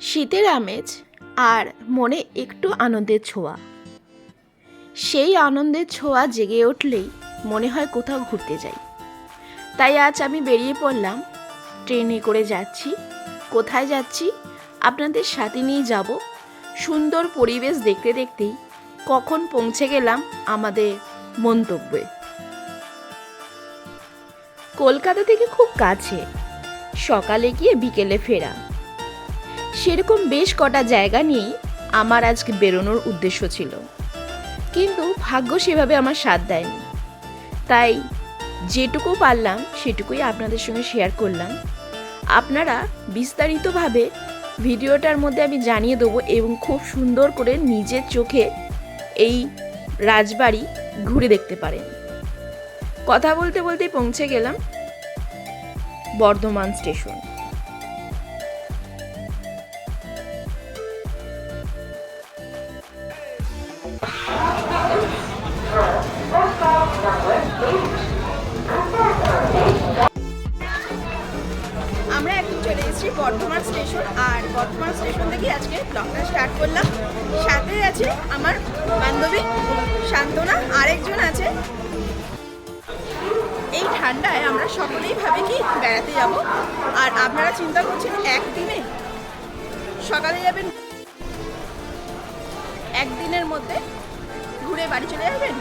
শীতের আমেজ আর মনে একটু আনন্দের ছোঁয়া। সেই আনন্দের ছোঁয়া জেগে উঠলেই মনে হয় কোথাও ঘুরতে যাই। তাই আজ আমি বেরিয়ে পড়লাম, ট্রেনে করে যাচ্ছি। কোথায় যাচ্ছি? আপনাদের সাথে নিয়ে যাব। সুন্দর পরিবেশ দেখতে দেখতেই কখন পৌঁছে গেলাম আমাদের মন্তব্যে। কলকাতা থেকে খুব কাছে। সকালে গিয়ে বিকেলে ফেরা। সেরকম বেশ কটা জায়গা নিয়েই আমার আজকে বেরোনোর উদ্দেশ্য ছিল। কিন্তু ভাগ্য সেভাবে আমার সাথ দেয়নি। তাই যেটুকু পারলাম সেটুকুই আপনাদের সঙ্গে শেয়ার করলাম। আপনারা বিস্তারিতভাবে ভিডিওটার মধ্যে আমি জানিয়ে দেবো এবং খুব সুন্দর করে নিজের চোখে এই রাজবাড়ি ঘুরে দেখতে পারেন। কথা বলতে বলতে পৌঁছে গেলাম বর্ধমান স্টেশন। আমরা এখন চলে এসেছি বর্ধমান স্টেশন, আর বর্ধমান স্টেশন থেকে আজকে ব্লগটা স্টার্ট করলাম। সাথে আছে আমার বান্ধবী শান্তনা, আরেকজন আছে। এই ঠান্ডায় আমরা সকলেই ভাবি কি বেড়াতে যাব, আর আপনারা চিন্তা করছেন একদিনে সকালে যাবেন একদিনের মধ্যে ঘুরে বাড়ি চলে যাবেন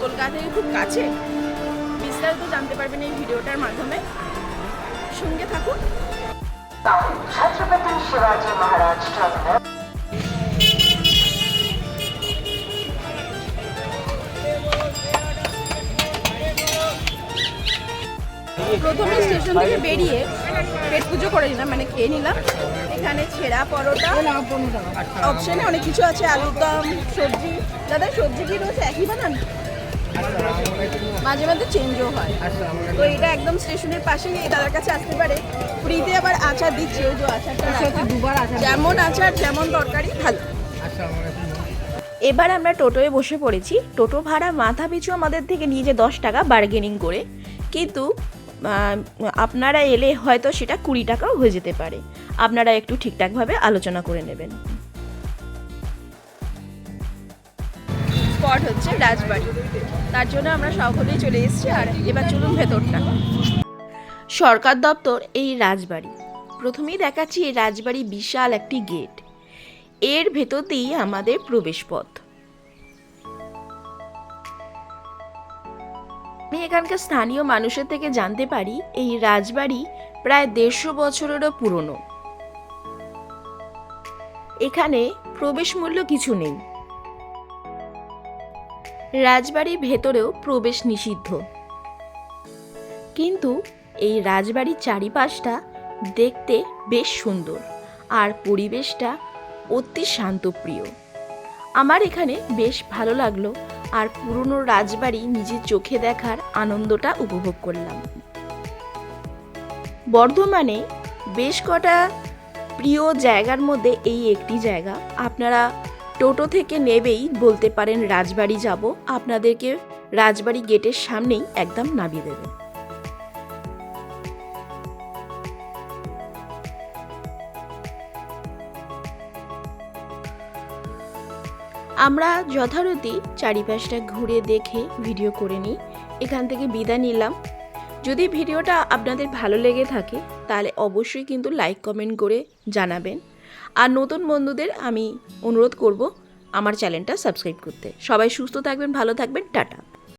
কলকাতা থেকে খুব কাছে? বিস্তারিত জানতে পারবেন এই ভিডিওটার মাধ্যমে। সঙ্গে থাকুন। ছত্রপতি শিবাজী মহারাজ প্রথমে স্টেশন থেকে বেরিয়ে পেট পুজো করে নিলাম মানে খেয়ে নিলাম। এখানে ছেঁড়া পরোটা অপশানে অনেক কিছু আছে আলুর দম সবজি। দাদা সবজি কি রয়েছে? একই বানান? মাঝে মাঝে চেঞ্জও হয়। তো এটা একদম স্টেশনের পাশেই এই দাদার কাছে আসতে পারে। ফ্রিতে আবার আচার দিচ্ছে ওই যে আচারটা রাখা। যেমন আচার যেমন তরকারি ভালো। এবার আমরা টোটোয় বসে পড়েছি। টোটো ভাড়া মাথা পিছু আমাদের থেকে নিয়েছে দশ টাকা বার্গেনিং করে। কিন্তু আপনারা এলে হয়তো সেটা কুড়ি টাকাও হয়ে যেতে পারে। আপনারা একটু ঠিকঠাকভাবে আলোচনা করে নেবেন। স্পট হচ্ছে রাজবাড়ি। তার জন্য আমরা সকলেই চলে এসেছি আর এবার চলুন ভেতরটা। সরকার দপ্তর এই রাজবাড়ি। প্রথমেই দেখাচ্ছি এই রাজবাড়ি বিশাল একটি গেট। এর ভেতর দিয়েই আমাদের প্রবেশ এখানকার স্থানীয় মানুষের থেকে জানতে পারি, এই রাজবাড়ি প্রায় দেড়শো বছরেরও পুরনো। এখানে প্রবেশ মূল্য কিছু নেই। রাজবাড়ির ভেতরেও প্রবেশ নিষিদ্ধ। কিন্তু এই রাজবাড়ির চারিপাশটা দেখতে বেশ সুন্দর আর পরিবেশটা অতি শান্তপ্রিয়। আমার এখানে বেশ ভালো লাগল আর পুরনো রাজবাড়ি নিজের চোখে দেখার আনন্দটা উপভোগ করলাম। বর্ধমানে বেশ কটা প্রিয় জায়গার মধ্যে এই একটি জায়গা। আপনারা টোটো থেকে নেবেই বলতে পারেন, রাজবাড়ি যাব। আপনাদেরকে রাজবাড়ি গেটের সামনেই একদম নামিয়ে দেবে। আমরা যথারীতি চারিপাশটা ঘুরে দেখে ভিডিও করে নিই। এখান থেকে বিদায় নিলাম। যদি ভিডিওটা আপনাদের ভালো লেগে থাকে, তাহলে অবশ্যই কিন্তু লাইক কমেন্ট করে জানাবেন। আর নতুন বন্ধুদের আমি অনুরোধ করব আমার চ্যানেলটা সাবস্ক্রাইব করতে। সবাই সুস্থ থাকবেন, ভালো থাকবেন, টাটা।